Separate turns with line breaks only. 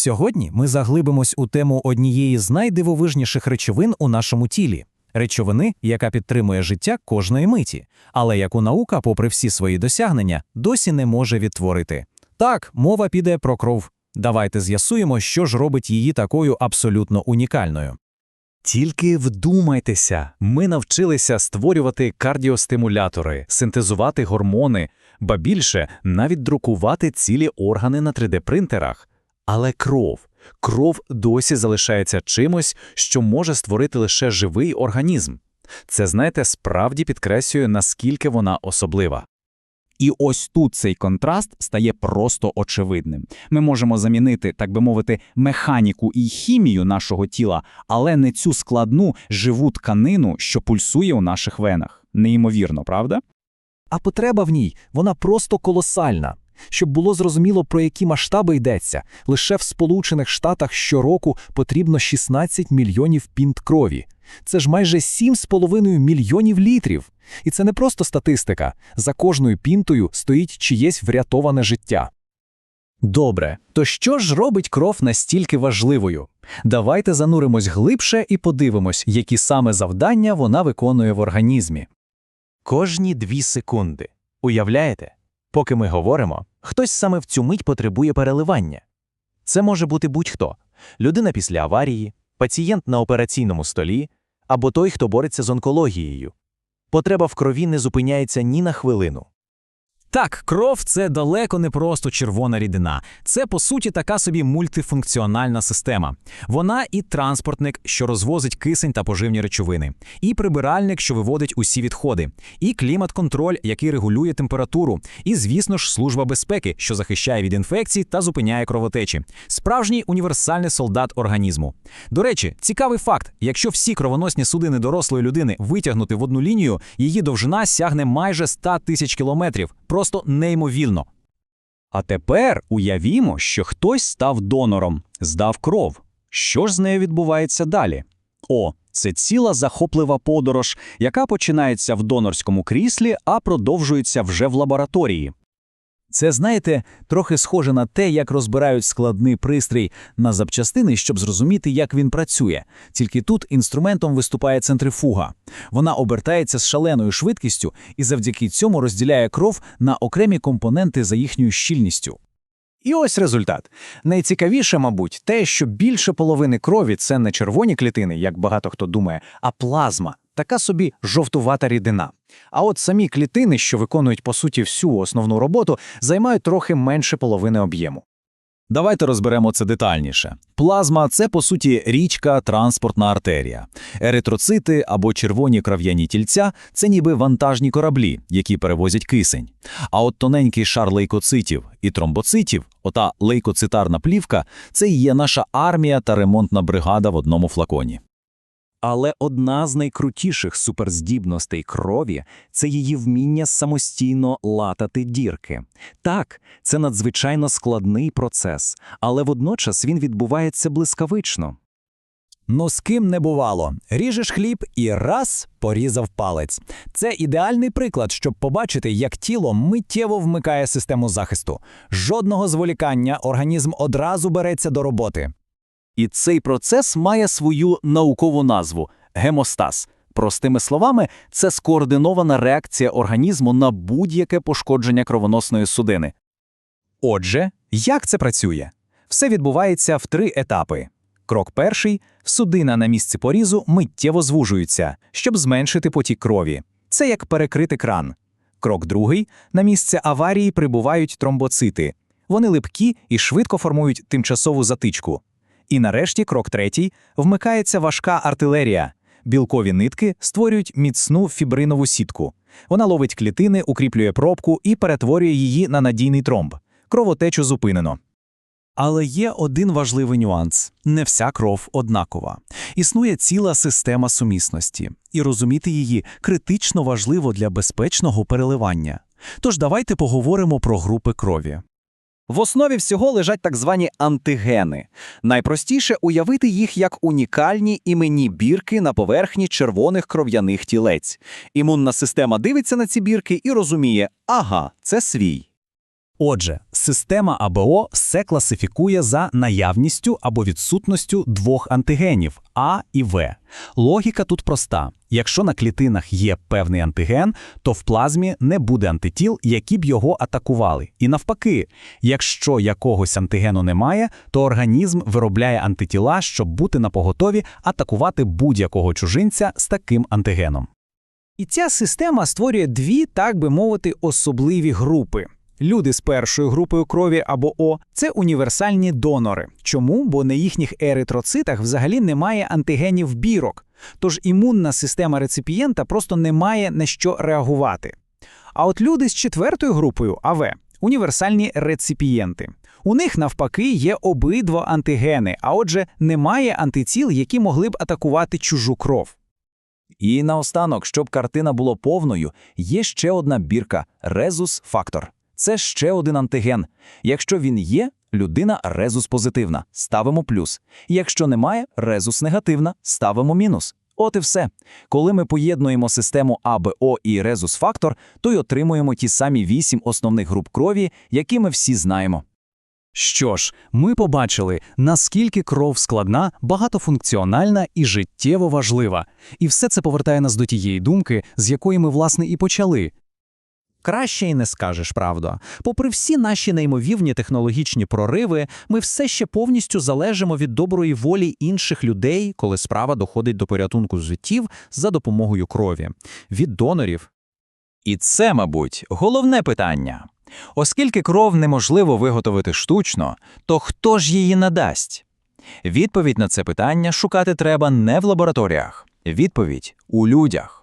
Сьогодні ми заглибимось у тему однієї з найдивовижніших речовин у нашому тілі речовини, яка підтримує життя кожної миті, але яку наука, попри всі свої досягнення, досі не може відтворити. Так, мова піде про кров. Давайте з'ясуємо, що ж робить її такою абсолютно унікальною.
Тільки вдумайтеся, ми навчилися створювати кардіостимулятори, синтезувати гормони, ба більше навіть друкувати цілі органи на 3D-принтерах. Але кров, кров досі залишається чимось, що може створити лише живий організм. Це, знаєте, справді підкреслює, наскільки вона особлива.
І ось тут цей контраст стає просто очевидним. Ми можемо замінити, так би мовити, механіку і хімію нашого тіла, але не цю складну живу тканину, що пульсує у наших венах. Неймовірно, правда?
А потреба в ній вона просто колосальна. Щоб було зрозуміло, про які масштаби йдеться, лише в Сполучених Штатах щороку потрібно 16 мільйонів пінт крові. Це ж майже 7,5 мільйонів літрів. І це не просто статистика. За кожною пінтою стоїть чиєсь врятоване життя.
Добре, то що ж робить кров настільки важливою? Давайте зануримось глибше і подивимось, які саме завдання вона виконує в організмі.
Кожні дві секунди. Уявляєте? Поки ми говоримо, хтось саме в цю мить потребує переливання. Це може бути будь-хто людина після аварії, пацієнт на операційному столі або той, хто бореться з онкологією. Потреба в крові не зупиняється ні на хвилину.
Так, кров це далеко не просто червона рідина. Це, по суті, така собі мультифункціональна система. Вона і транспортник, що розвозить кисень та поживні речовини, і прибиральник, що виводить усі відходи, і клімат-контроль, який регулює температуру, і, звісно ж, служба безпеки, що захищає від інфекцій та зупиняє кровотечі. Справжній універсальний солдат організму. До речі, цікавий факт: якщо всі кровоносні судини дорослої людини витягнути в одну лінію, її довжина сягне майже 100 тисяч кілометрів. Просто неймовірно.
А тепер уявімо, що хтось став донором, здав кров. Що ж з нею відбувається далі? О, це ціла захоплива подорож, яка починається в донорському кріслі, а продовжується вже в лабораторії.
Це, знаєте, трохи схоже на те, як розбирають складний пристрій на запчастини, щоб зрозуміти, як він працює. Тільки тут інструментом виступає центрифуга. Вона обертається з шаленою швидкістю і завдяки цьому розділяє кров на окремі компоненти за їхньою щільністю.
І ось результат. Найцікавіше, мабуть, те, що більше половини крові це не червоні клітини, як багато хто думає, а плазма, така собі жовтувата рідина. А от самі клітини, що виконують по суті всю основну роботу, займають трохи менше половини об'єму.
Давайте розберемо це детальніше. Плазма це по суті річка, транспортна артерія. Еритроцити або червоні кров'яні тільця це ніби вантажні кораблі, які перевозять кисень. А от тоненький шар лейкоцитів і тромбоцитів, ота лейкоцитарна плівка, це і є наша армія та ремонтна бригада в одному флаконі.
Але одна з найкрутіших суперздібностей крові це її вміння самостійно латати дірки. Так, це надзвичайно складний процес, але водночас він відбувається блискавично.
Ну з ким не бувало. Ріжеш хліб і раз порізав палець. Це ідеальний приклад, щоб побачити, як тіло миттєво вмикає систему захисту. Жодного зволікання, організм одразу береться до роботи.
І цей процес має свою наукову назву гемостаз. Простими словами, це скоординована реакція організму на будь-яке пошкодження кровоносної судини.
Отже, як це працює? Все відбувається в три етапи. Крок перший судина на місці порізу миттєво звужується, щоб зменшити потік крові. Це як перекрити кран. Крок другий на місце аварії прибувають тромбоцити. Вони липкі і швидко формують тимчасову затичку. І нарешті, крок третій вмикається важка артилерія. Білкові нитки створюють міцну фібринову сітку. Вона ловить клітини, укріплює пробку і перетворює її на надійний тромб. Кровотечу зупинено.
Але є один важливий нюанс: не вся кров однакова. Існує ціла система сумісності, і розуміти її критично важливо для безпечного переливання. Тож давайте поговоримо про групи крові.
В основі всього лежать так звані антигени. Найпростіше уявити їх як унікальні іменні бірки на поверхні червоних кров'яних тілець. Імунна система дивиться на ці бірки і розуміє, ага, це свій.
Отже, система АБО все класифікує за наявністю або відсутністю двох антигенів А і В. Логіка тут проста: якщо на клітинах є певний антиген, то в плазмі не буде антитіл, які б його атакували. І навпаки, якщо якогось антигену немає, то організм виробляє антитіла, щоб бути напоготові атакувати будь-якого чужинця з таким антигеном.
І ця система створює дві, так би мовити, особливі групи. Люди з першою групою крові або О це універсальні донори. Чому? Бо на їхніх еритроцитах взагалі немає антигенів бірок, тож імунна система реципієнта просто не має на що реагувати. А от люди з четвертою групою АВ універсальні реципієнти. У них навпаки є обидва антигени, а отже, немає антитіл, які могли б атакувати чужу кров.
І наостанок, щоб картина була повною, є ще одна бірка – резус-фактор. Це ще один антиген. Якщо він є, людина резус-позитивна, ставимо плюс. Якщо немає, резус-негативна, ставимо мінус. От і все. Коли ми поєднуємо систему АБО і резус-фактор, то й отримуємо ті самі вісім основних груп крові, які ми всі знаємо.
Що ж, ми побачили, наскільки кров складна, багатофункціональна і життєво важлива. І все це повертає нас до тієї думки, з якої ми, власне, і почали.
Краще й не скажеш, правда. Попри всі наші неймовірні технологічні прориви, ми все ще повністю залежимо від доброї волі інших людей, коли справа доходить до порятунку життів за допомогою крові, від донорів.
І це, мабуть, головне питання. Оскільки кров неможливо виготовити штучно, то хто ж її надасть? Відповідь на це питання шукати треба не в лабораторіях. Відповідь у людях.